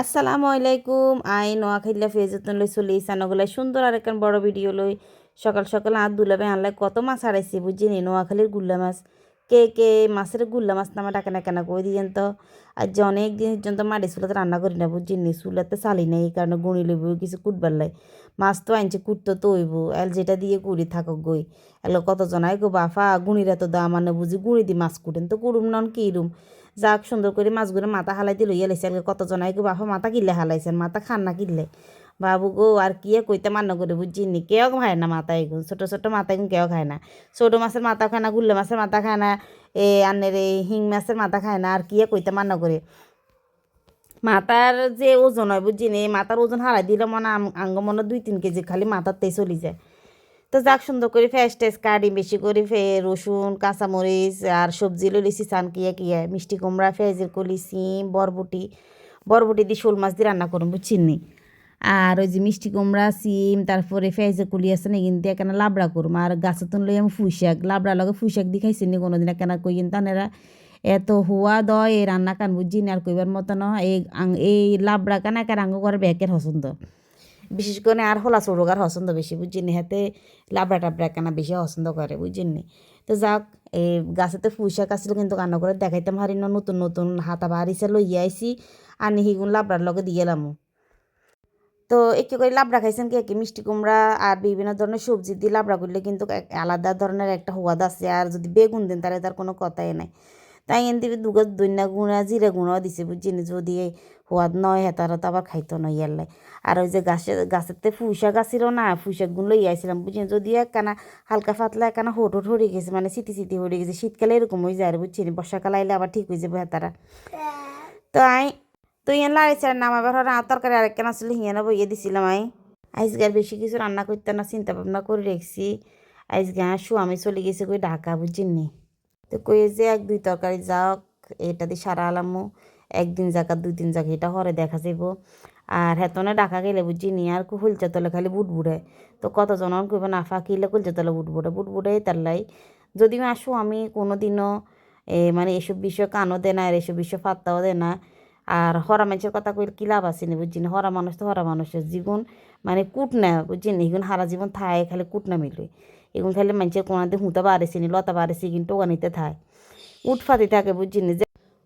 আসসালামু আলাইকুম। আই নোয়াখাইলা ফেজতন লই চলি চানগলাই সুন্দর আর একখান বড় ভিডিও লই। সকাল সকাল হাত দুলাবে আনলাই কত মাছ হারাইছি বুঝিনি, নোয়াখালীর গুল্লা মাছ। কে কে মাছের গুল্লা মাছ নামা ডাকে না কেনা কই দিয়েন তো? আজ যে অনেক দিন পর্যন্ত মাটি চুলাতে রান্না করি না বুঝিনি চুলাতে চালি নাই, এই কারণে গুঁড়ি লইব, কিছু কুটবার লাই। মাছ তো আনছে কুটতো তো হইব, এল যেটা দিয়ে কুড়ি থাকক গই। এলো কতজন আই গো বাফা, গুঁড়ির এত দাম আনে বুঝি গুঁড়ি দি মাছ কুটেন তো কুড়ুম নন কি রুম? যাক সুন্দর করে মাছগুলো মাথা হালাই দিয়ে লইয়া লাইছে কতজন আই গো বাফা, মাথা কিনলে হালাইছেন, মাথা খান না কিনলে বাবু গো, আর কি কইতে মান্য করে বুঝিনি কেউ খায় না মাথা এগুন ছোটো ছোটো মাথা এগুন কেউ খায় না। ছোটো মাছের মাথা খায় না, গুল্লে মাছের মাথা খায় না, এ আনের এই হিং মাছের মাথা খায় না, আর কি কইতে মান্য করে? মাথার যে ওজন হয় বুঝিনি মাথার ওজন হারাই দিলে মনে আঙ্গ মনে দুই তিন কেজি খালি মাথারতেই চলি যায়। তো যাক, সুন্দর করে ফেস টেস কাটি, বেশি করে ফে রসুন, কাঁচামরিচ, আর সবজি লইছি চান কিয়া কিয়া। মিষ্টি কুমড়া পেঁয়াজের কলি, সিম, বরবটি। বরবটি দিয়ে শোল মাছ দিয়ে রান্না করুন বুঝছিনি আর ওই যে মিষ্টি কুমড়া, সিম, তারপরে পেঁয়াজের কলি আছে না কিন্তু এখানে লাবড়া করুম, আর গাছের তুন লই আমি ফুই শাক। লাবড়া লগে ফুই শাক দিয়ে খাইছি নি, কোনোদিন এখানে কই কিন্তু তানেরা এত হুয়া দয়, এই রান্না কান বুঝছি না, আর কইবার মতো ন, এই এই লাবড়া কান একার আঙ্গ করে ব্যাকের পছন্দ বিশেষ করে আর হলা চৌরগার পছন্দ বেশি বুঝিনি হাতে লাবড়া টাবড়া কেনা বেশি পছন্দ করে বুঝিনি তো যাক এই গাছেতে পুঁইশাক আসছিল কিন্তু কান্না করে দেখাইতাম হারি নতুন নতুন হাতা বাড়িছে লইয়া আইসি আনি হিগুন লাবড়ার লগে দিয়ে এলাম। তো একে করে লাবড়া খাইছেন কি? মিষ্টি কুমড়া আর বিভিন্ন ধরনের সবজি দিয়ে লাবড়া করলে কিন্তু আলাদা ধরনের একটা সোয়াদ আছে। আর যদি বেগুন দেন তাহলে তার কোনো কথাই নাই। তাই এন দিবি দুগা দৈন্যা গুঁড়া জিরা গুঁড়াও দিছে বুঝিনি যদি এই সোয়াদ নয় হেতারা তো আবার খাইতো নয় ইয়ারলাই আর ওই যে গাছে গাছেতে ফুইশাক আসছিল না ফুইশাকগুলো লই আইছিলাম বুঝিনি যদি একখানা হালকা পাতলা একখানা হোট হোট হয়ে গেছে মানে সিটি সিটি হয়ে গেছে শীতকালে এরকম হয়ে যায় আর বুঝছিনি? বর্ষাকাল আইলে আবার ঠিক হয়ে যাবে হেতারা। তো আই তো ইয়ান লাড়াইছে নামাবার হরে আর তরকারি আরেকখান আসলে হিয়ানো বইয়ে দিছিলাম আই আর বেশি কিছু রান্না করতে না, চিন্তা ভাবনা করে রেখছি। আজকে আর আমি চলে গেছে কই ঢাকা বুঝিনি তো কই যে এক, দুই তরকারি যাওক এটা দিয়ে সারা আলামু। একদিন যাক দুই দিন যাক, এটা হরে দেখা যাব আর হেতনে ডাকা গেলে বুঝছি নি, আর কুলচা তলে খালি বুট বুড়ে তো কতজন কইব না ফাঁকিলে কুলচা তলে বুট বুড়ে বুট বুড়ে তার লাই। যদি আসো আমি কোনো দিনও মানে এসব বিষয় কানও দেয় না, আর এসব বিষয় পাত্তাও দেয় না। আর হরা মানুষের কথা কইলে কি লাভ আছে না বুঝছি হরা মানুষ তো হরা মানুষের জীবন। মানে কুট না, বুঝছি না? এগুন হারা জীবন থায়, খালি কুট না মিলে। এগুন খালি মানুষের কোনাতে হুঁতা বাড়েছি নি, লতা বাড়েছি কিন্তু টোকানিতে থায়। উঠফাতি থাকে, বুঝছি না? যে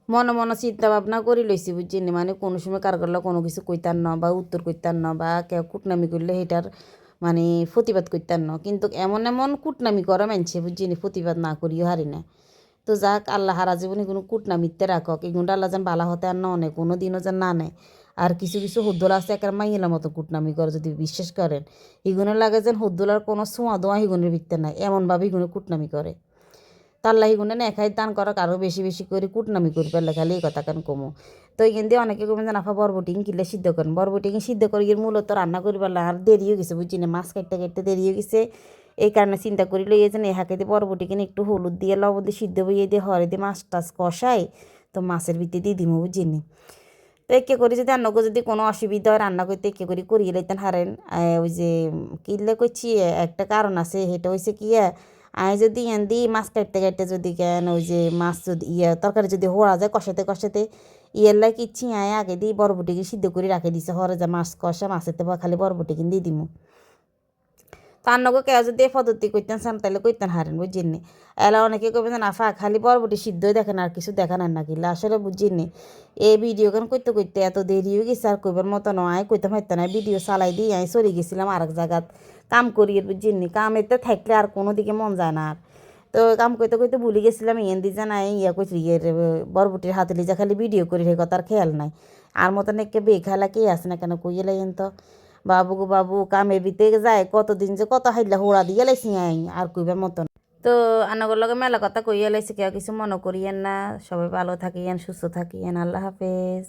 মনে মনে চিন্তা ভাবনা করি লইছি, বুঝছি নি? মানে কোনো সময় কার করলে কোনো কিছু কইতার ন বা উত্তর কইতার ন বা কেউ কুটনামি করলে সেটার মানে প্রতিবাদ করতার ন। কিন্তু এমন এমন কুটনামি করে মানছে বুঝছি প্রতিবাদ না করিও হারি না। তো যাক আল্লাহ হারা জীবনে কোনো কুটনামিতে রাখক। এগুনটা আল্লাহ যেন বালা হতে আর ন নেয় কোনো দিনও যেন না নেয়। আর কিছু কিছু হুদ্দোলা আছে একের মাইয়েলার মতো কুটনামি করে, যদি বিশ্বাস করেন। এগুলো লাগে যেন হুদ্দোলার কোনো ছোঁয়া দোয়া হিগুনের ভিত্তে নাই, এমনভাবে এগুলো কুটনামি করে। তাল্লা হিগুনে নেখাই দান করক, আরও বেশি বেশি করে কুটনামি করি পেলে খালি এই কথা কেন কমো? তো এখান দিয়ে অনেকে কমে যেন আফা বরবটি কিনলে সিদ্ধ করেন। বরবটি সিদ্ধ করে গিয়ে মূলত রান্না করি পেলে আর দেরি হয়ে গেছে, বুঝছি না? মাছ কাটতে কাটতে দেরি হয়ে গেছে। এই কারণে চিন্তা করি, লইয়ে যেন এ হাঁকে দিয়ে বরবটি কিনে একটু হলুদ দিয়ে, লবণ দিয়ে সিদ্ধ বইয়ে দিয়ে হরে দিয়ে মাছ টাছ কষাই, তো মাছের ভিতরে দিয়ে দিমু বুঝিনি তো একে করি যদি রান্না যদি কোনো অসুবিধা হয় রান্না করতে একে করি করিয়ে লাইতেন হারেন। ওই যে কিনলে করছি একটা কারণ আছে, সেটা হয়েছে কি আয় যদি এন দি মাছ কাটতে কাটতে যদি কেন ওই যে মাছ যদি ইয়ে তরকারি যদি হওয়া যায় কষাতে কষাতে ইয়ের লাই কিচ্ছি আয় আগে দিয়ে বরবটিকে সিদ্ধ করে রাখে দিছে, হরে যা মাছ কষা মাছেতে বা খালি বরবটি কিনে দিয়ে দিমু। তার নগো কেউ যদি এই পদ্ধতি করতেন চান তাহলে করতেন হারেন বুঝিনি এলা অনেকে কবে না ফা খালি বরবটি সিদ্ধই দেখেন, আর কিছু দেখেন আর নাকি আসলে বুঝিনি এই ভিডিও গান করতে করতে এত দেরি হয়ে গেছে, আর কইবার মতো নয়, কইতে পারতে না। ভিডিও চালাই দিয়ে আমি চলে গেছিলাম আরেক জায়গাত। কাম করি বুঝিনি কাম এতে থাকলে আর কোনো দিকে মন যায় না আর। তো কাম করতে করতে ভুলে গেছিলাম, ইয়েন দি জানাই, ইয়া কইছি ইয়ের বরবটির হাতে লিজা খালি ভিডিও করি রে কথার খেয়াল নাই। আর মতন একে বে খেলা কে আসে না কেন কইয়ে লাইন তো? বাবু গো বাবু, কামে বিতে যায়, কতদিন যে কত হাইলা হোড়া দিয়ে লাইছি আই, আর কইবার মতন। তো আনাগর লগে মেলা কথা কইয়া লাইছি, কেউ কিছু মনে করিয়েন না। সবাই ভালো থাকিয়েন সুস্থ থাকিয়েন আল্লাহ হাফেজ।